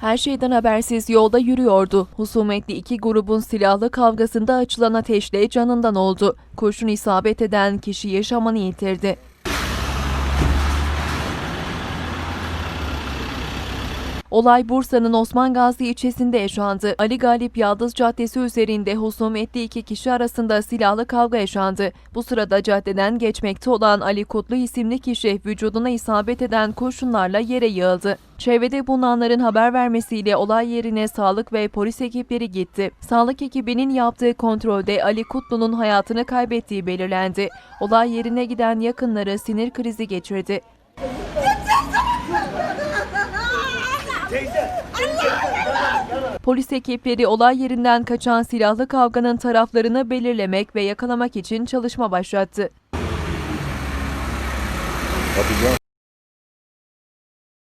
Her şeyden habersiz yolda yürüyordu. Husumetli iki grubun silahlı kavgasında açılan ateşle canından oldu. Kurşun isabet eden kişi yaşamını yitirdi. Olay Bursa'nın Osman Gazi ilçesinde yaşandı. Ali Galip Yaldız Caddesi üzerinde husumetli iki kişi arasında silahlı kavga yaşandı. Bu sırada caddeden geçmekte olan Ali Kutlu isimli kişi vücuduna isabet eden kurşunlarla yere yığıldı. Çevrede bulunanların haber vermesiyle olay yerine sağlık ve polis ekipleri gitti. Sağlık ekibinin yaptığı kontrolde Ali Kutlu'nun hayatını kaybettiği belirlendi. Olay yerine giden yakınları sinir krizi geçirdi. Polis ekipleri olay yerinden kaçan silahlı kavganın taraflarını belirlemek ve yakalamak için çalışma başlattı. Hadi can.